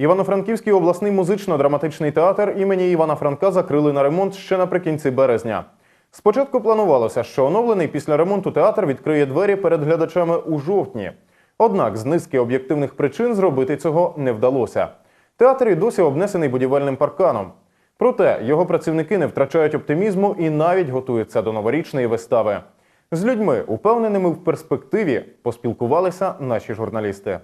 Івано-Франківський обласний музично-драматичний театр імені Івана Франка закрили на ремонт ще наприкінці березня. Спочатку планувалося, що оновлений після ремонту театр відкриє двері перед глядачами у жовтні. Однак з низки об'єктивних причин зробити цього не вдалося. Театр і досі обнесений будівельним парканом. Проте його працівники не втрачають оптимізму і навіть готуються до новорічної вистави. З людьми, упевненими в перспективі, поспілкувалися наші журналісти.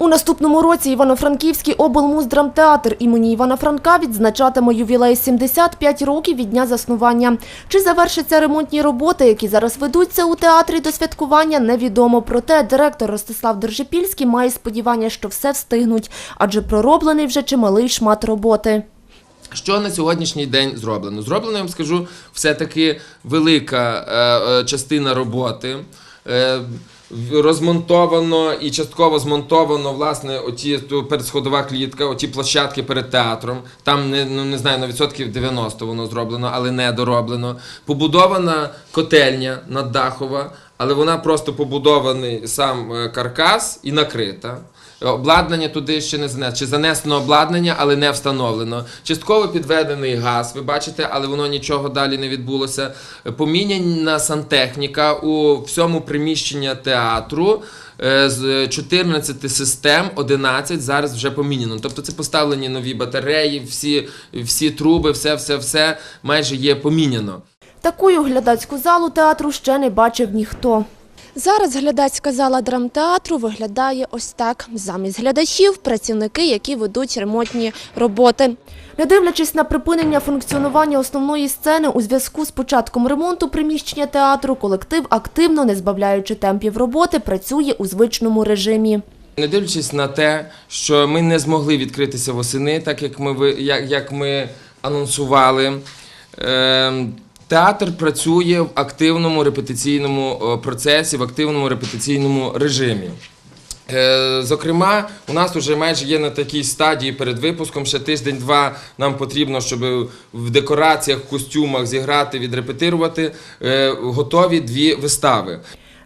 У наступному році Івано-Франківський облмуздрамтеатр імені Івана Франка відзначатиме ювілей 75 років від дня заснування. Чи завершаться ремонтні роботи, які зараз ведуться у театрі до святкування, невідомо. Проте директор Ростислав Держипільський має сподівання, що все встигнуть, адже пророблений вже чималий шмат роботи. Що на сьогоднішній день зроблено? Зроблено, я вам скажу, все-таки велика е, е, частина роботи. Розмонтовано і частково змонтовано власне оті передсходова клітка, оті площадки перед театром. Там не, ну, не знаю, на відсотків 90 воно зроблено, але не дороблено. Побудована котельня наддахова, але вона просто побудований сам е, каркас і накрита. Обладнання туди ще не занесено. Чи занесено обладнання, але не встановлено. Частково підведений газ, ви бачите, але воно нічого далі не відбулося. Поміняна сантехніка у всьому приміщенні театру. е, З 14 систем 11 зараз вже поміняно. Тобто це поставлені нові батареї, всі, всі труби, все, все, все майже є поміняно. Такою глядацьку залу театру ще не бачив ніхто. Зараз глядацька зала драмтеатру виглядає ось так. Замість глядачів – працівники, які ведуть ремонтні роботи. Не дивлячись на припинення функціонування основної сцени у зв'язку з початком ремонту приміщення театру, колектив активно, не збавляючи темпів роботи, працює у звичному режимі. Не дивлячись на те, що ми не змогли відкритися восени, так як ми, ви- як, як ми анонсували. Е, театр працює в активному репетиційному процесі, в активному репетиційному режимі. Е, Зокрема, у нас вже майже є на такій стадії перед випуском. Ще тиждень-два нам потрібно, щоб в декораціях, в костюмах зіграти, відрепетирувати. е, Готові дві вистави.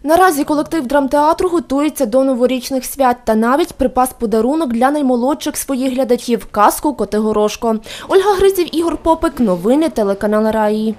Наразі колектив драмтеатру готується до новорічних свят та навіть припас подарунок для наймолодших своїх глядачів – казку «Котигорошко». Ольга Гриців, Ігор Попик. Новини телеканал Раї.